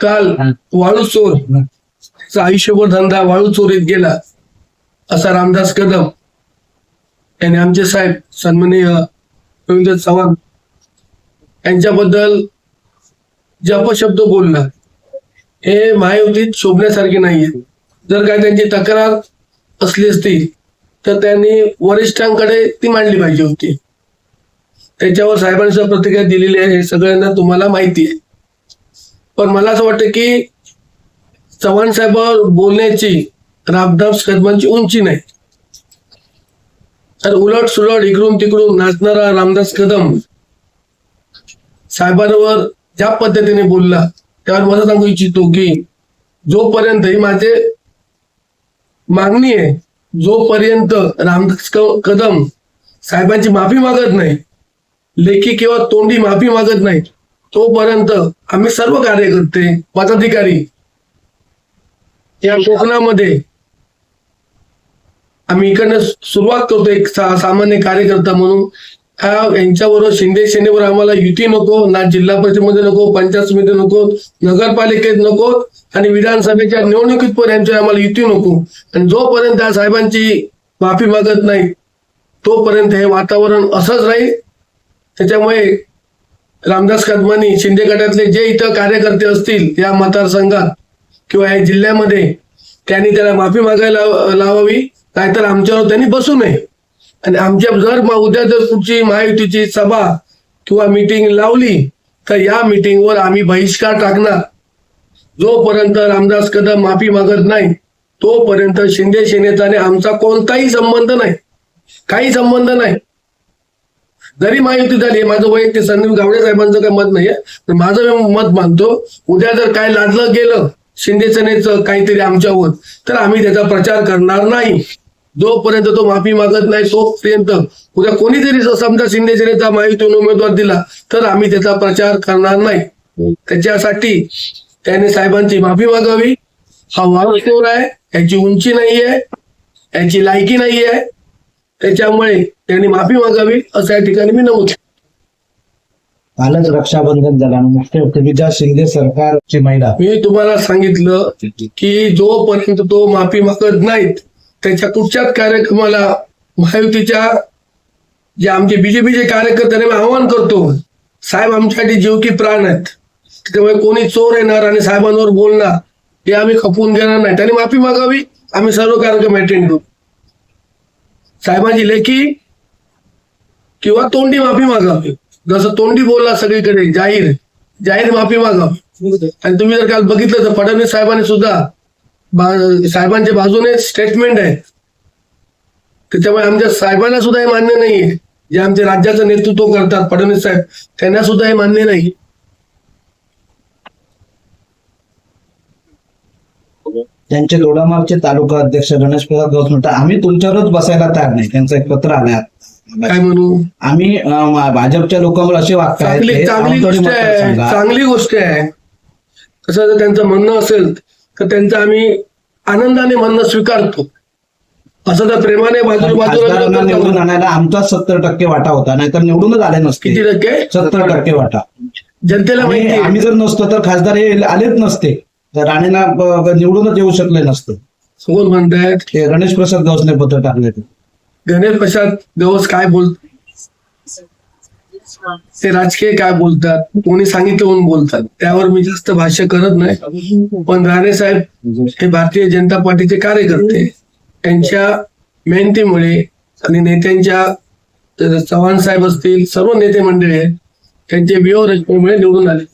काल वाळू चोर आयुष्यभर धंदा वाळू चोरीत गेला असा रामदास कदम यांनी आमचे साहेब सन्माननीय रवींद्र चव्हाण यांच्याबद्दल जे अपशब्द बोलला हे महायुतीत शोभण्यासारखे नाहीये. जर काय त्यांची तक्रार असली असती तर त्यांनी वरिष्ठांकडे ती मांडली पाहिजे होती. त्याच्यावर सुद्धा प्रतिक्रिया दिलेली आहे हे सगळ्यांना तुम्हाला माहिती आहे. पण मला असं वाटतं की चव्हाण साहेबांवर बोलण्याची रामदास कदमांची उंची नाही. तर उलट सुलट इकडून तिकडून नाचणारा रामदास कदम साहेबांवर ज्या पद्धतीने बोलला त्यावर मला सांगू इच्छितो की जोपर्यंत ही माझे मागणी आहे जोपर्यंत रामदास कदम साहेबांची माफी मागत नाही लेखी किंवा तोंडी माफी मागत नाही तोपर्यंत आम्ही सर्व कार्यकर्ते पदाधिकारी या कोकणामध्ये आम्ही इकडनं सुरुवात करतो एक सा- सामान्य कार्यकर्ता म्हणून. हा यांच्याबरोबर शिंदे सेनेवर आम्हाला युती नको ना जिल्हा परिषदेमध्ये नको पंचायत समिती नको नगरपालिकेत नको आणि विधानसभेच्या निवडणुकीत पण यांच्यावर आम्हाला युती नको. आणि जोपर्यंत त्या साहेबांची माफी मागत नाही तोपर्यंत हे वातावरण असंच राहील. त्याच्यामुळे रामदास कदमानी शिंदे गटातले जे इथं कार्यकर्ते असतील या मतदारसंघात किंवा या जिल्ह्यामध्ये त्यांनी त्याला माफी मागायला लावावी. नाहीतर आमच्यावर त्यांनी बसू नये. आणि आमच्या जर उद्या जर कुठची महायुतीची सभा किंवा मीटिंग लावली तर या मीटिंगवर आम्ही बहिष्कार टाकणार. जोपर्यंत रामदास कदम माफी मागत नाही तोपर्यंत शिंदे सेनेचा आणि आमचा कोणताही संबंध नाही. काही संबंध नाही. जरी महायुती झाली माझं वैयक्तिक संदीप गावडे साहेबांचं काही मत नाहीये तर माझं मत मानतो उद्या जर काय लादलं गेलं शिंदे सेनेचं काहीतरी आमच्यावर तर आम्ही त्याचा प्रचार करणार नाही. जोपर्यंत तो माफी मागत नाही तोपर्यंत. उद्या कोणीतरी स- समजा शिंदे सेनेचा महायुतीने उमेदवार दिला तर आम्ही त्याचा प्रचार करणार नाही. त्याच्यासाठी त्याने साहेबांची माफी मागावी. हा वारसोर आहे याची उंची नाहीये याची लायकी नाहीये. त्याच्यामुळे त्यांनी माफी मागावी असं या ठिकाणी मी नमूद केलं. कालच रक्षाबंधन झालं मुख्यमंत्री शिंदे सरकारची महिला. मी तुम्हाला सांगितलं की जोपर्यंत तो माफी मागत नाहीत त्याच्या कुठच्याच कार्यक्रमाला महायुतीच्या जे आमचे बीजेपीचे कार्यकर्त्यांना मी आवाहन करतो. साहेब आमच्यासाठी जीव की प्राण आहेत. त्याच्यामुळे कोणी चोर येणार आणि साहेबांवर बोलणार हे आम्ही खपवून घेणार नाही. त्यांनी माफी मागावी आम्ही सर्व कार्यक्रम अटेंड करू. साहेबांची लेखी किंवा तोंडी माफी मागावी जसं तोंडी बोलला सगळीकडे जाहीर. जाहीर माफी मागावी आणि तुम्ही जर काल बघितलं तर फडणवीस साहेबांनी सुद्धा साहेबांच्या बाजूने स्टेटमेंट आहे. त्याच्यामुळे आमच्या साहेबांना सुद्धा हे मान्य नाहीये. जे आमचे राज्याचं नेतृत्व करतात फडणवीस साहेब त्यांना सुद्धा हे मान्य नाही. त्यांचे दोडामार्गचे तालुका अध्यक्ष गणेश प्रसाद गौस म्हणतात आम्ही तुमच्यावरच बसायला तयार नाही. त्यांचं एक पत्र आलंय काय म्हणू? आम्ही भाजपच्या लोकांवर असे वागतायत चांगली गोष्ट आहे. मतदारसंघात. चांगली गोष्ट आहे. कसं जर त्यांचं म्हणणं असेल तर त्यांचं आम्ही आनंदाने म्हणणं स्वीकारतो. असं तर प्रेमाने बाजू खासदारांना निवडून बाजूला आणायला आमचाच सत्तर टक्के वाटा होता नाहीतर निवडूनच आले नसते. किती टक्के? सत्तर टक्के वाटा. जनतेला माहिती. आम्ही जर नसतो तर खासदार हे आलेच नसते. तर राणेंना ब- निवडूनच येऊ शकले नसते. कोण म्हणतायत? गणेश प्रसाद गौसने पत्र टाकले गणेश प्रसाद गवस काय बोल ते राजकीय काय बोलतात? कोणी सांगितलं म्हणून बोलतात. त्यावर मी जास्त भाष्य करत नाही. पण राणे साहेब हे भारतीय जनता पार्टीचे कार्यकर्ते. त्यांच्या मेहनतीमुळे आणि नेत्यांच्या चव्हाण साहेब असतील सर्व नेते मंडळी आहेत. त्यांचे व्यूह रचनेमुळे निवडून आले.